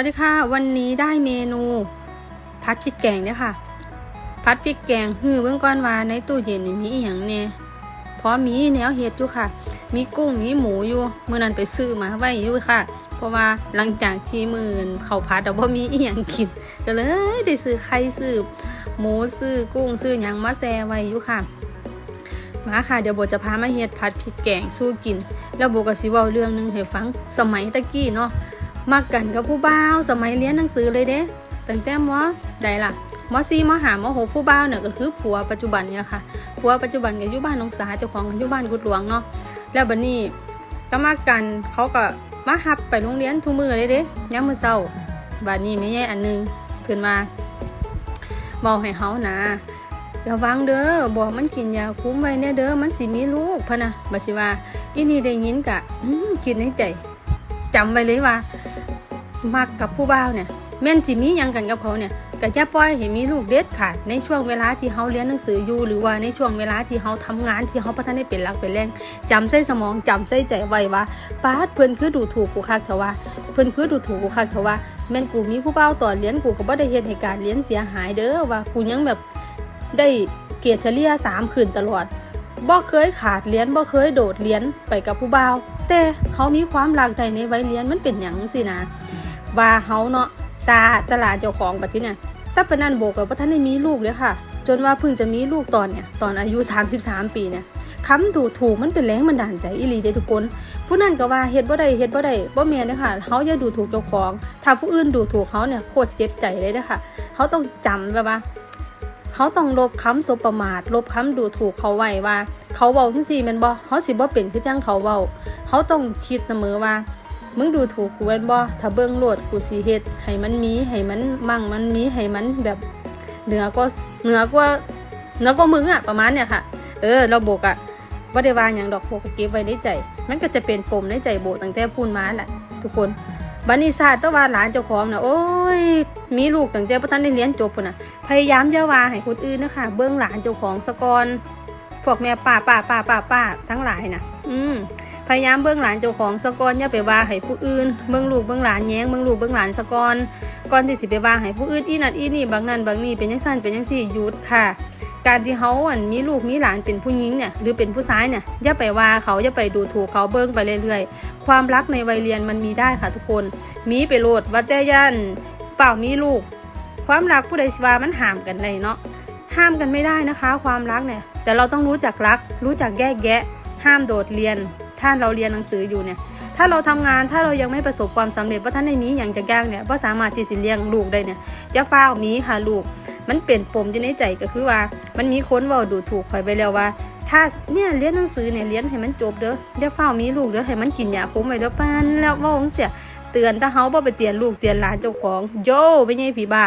วัสดีค่ะ วันนี้ได้เมนูพัดพริกแกงเนี่ยค่ะ พัดพริกแกงฮือเบื้องก้อนว่าในตู้เย็นนี่มีอหย่างเนี่ยพราะมีแนวเฮ็ดอยู่ค่ะ มีกุ้งมีหมูอยู่เมื่อนั้นไปซื้อมาไว้อยู่ค่ะ เพราะว่าหลังจากที่มือนเขาพัดแต่ว่ามีอีหยังกินก็เลยได้ซื้อไข่ซื้อหมูซื้อกุ้งซื้อหยังมาแซ่ไว้อยู่ค่ะมาค่ะเดี๋ยวโบจะพามาเฮ็ดพัดพริกแกงสู้กิน แล้วโบก็สิเว้าเรื่องหนึงให้ฟังสมัยตะกี้เนาะ มักกันกับผู้บ่าวสมัยเรียนหนังสือเลยเด้ตั้งแต่มใดล่ะมสี่มห้ามหกผู้บ่าวเนี่ยก็คือผัวปัจจุบันเนี่ยค่ะผัวปัจจุบันก็อยู่บ้านน้องสาเจ้าของก็อยู่บ้านกุดหลวงเนาะแล้วบัดนี้ก็มากันเขาก็มาหับไปโรงเรียนทุกมือเลยเด้ยามมือเช้าบัดนี้แม่ใหญ่อันหนึงเพิ่นมาบอกให้เฮานะระวังเด้อบอกมันกินยาคุ้มไว้เนี่ยเด้อมันสิมีลูกพะนะบัสิว่าอีนี่ได้ยินกะคิดในใจจำไว้เลยว่า มักกับผู้บ่าวเนี่ย แม่นสิมียังกันกับเขาเนี่ยก็อย่าปล่อยให้มีลูกเด็ดขาดในช่วงเวลาที่เขาเรียนหนังสืออยู่ หรือว่าในช่วงเวลาที่เขาทำงานที่เขาพัฒนาเป็นหลักเป็นแรงจำใส่สมองจำใส่ใจไว้ว่าป้าเพิ่อนคือดูถูกกูคักเถอะว่าเพิ่อนคือดูถูกกูคักเถอะว่าแม่นกูมีผู้บ่าวตอเรียนกูก็บ่ได้เฮ็ดให้การณ์เรียนเสียหายเด้อว่ากูยังแบบได้เกียรติเฉลี่ยสามคืนตลอดบ่เคยขาดเรียนบ่เคยโดดเรียนไปกับผู้บ่าวแต่เขามีความรักใจในวัยเรียนมันเป็นหยังสินะ ว่าเขาเนาะซาตลาดเจ้าของบัดที่เนี่ยแต่เป็นนั่นโบกกับว่าท่านได้มีลูกเลยค่ะ จนว่าเพิ่งจะมีลูกตอนเนี่ยตอนอายุ 33 ปีเนี่ยคำดูถูกมันเป็นแรงบันดาลใจอีหลีเด้ทุกคน ผู้นั้นก็ว่าเฮ็ดบ่ได้เฮ็ดบ่ได้บ่แม่นเด้ค่ะเขาอย่าดูถูกเจ้าของ ถ้าผู้อื่นดูถูกเขาเนี่ยโคตรเจ็บใจเลยเด้ค่ะเขาต้องจำแบบว่าเขาต้องลบคำสบประมาทลบคำดูถูกเขาไว้ว่า เขาเว้าจังซี่แม่นบ่เขาสิบ่เป็นคือจังเขาเว้าเขาต้องคิดเสมอว่า มึงดูถูกกูแม่นบ่ถ้าเบิ่งโลดกูสิเฮ็ดให้มันมีให้มันมั่งมันมีให้มันแบบเหนือก็เหนือกว่าเหนือกว่ามึงอะประมาณเนี่ยค่ะ เออเราโบกอะบ่าได้ว่าหยังดอกโบกเก็บไว้ในใจ มันก็จะเป็นปมในใจโบตั้งแต่พูนมาแหละทุกคนบันิสาแตว่าหลานเจ้าของนะโอ้ย มีลูกตั้งแต่บ่ทันได้เรียนจบพุ่นนะพยายามจะว่าให้คนอื่นนะคะเบื้องหลานเจ้าของสะกอนพวกแม่ป้าป้าป้าป้าป้าทั้งหลายนะอืม พยายามเบื้องหลานเจ้าของสะกอนอย่าไปว่าให้ผู้อื่นเบื้องลูกเบื้องหลานแย้งเบื้องลูกเบื้องหลานสะกอนก่อนที่สิไปว่าให้ผู้อื่นอีนั่นอีนี่บางนั่นบางนี่เป็นยังสั้นเป็นยังสี่หยุดค่ะ การที่เขาอันมีลูกมีหลานเป็นผู้หญิงเนี่ยหรือเป็นผู้ชายเนี่ยอย่าไปว่าเขาอย่าไปดูถูกเขาเบิ้งไปเรื่อยๆ ความรักในวัยเรียนมันมีได้ค่ะทุกคน มีไปโลดว่าแต่ยันเปล่ามีลูก ความรักผู้ใดสิว่ามันห้ามกันได้เนาะห้ามกันไม่ได้นะคะ ความรักเนี่ยแต่เราต้องรู้จักรัก รู้จักแยกแยะ ห้ามโดดเรียน ถ้าเราเรียนหนังสืออยู่เนี่ยถ้าเราทำงานถ้าเรายังไม่ประสบความสำเร็จว่าท่านในนี้อย่างจะแก้งเนี่ยว่าสามารถที่จะเลี้ยงลูกได้เนี่ยจะฟ้าวมีค่ะลูก มันเปลี่ยนปมอยู่ในใจก็คือว่า มันมีคนว่าดูถูกคอยไปแล้วว่า ถ้าเนี่ยเรียนหนังสือเนี่ยเรียนให้มันจบเด้ออย่าเฝ้าวมีลูกเด้อให้มันกินยาคุ้มไว้เด้อปานแล้วว่าจังเสียเตือนถ้าเฮาบ่ไปเตือนลูกเตือนหลานเจ้าของโย่ไม่ใช่ผีบ้า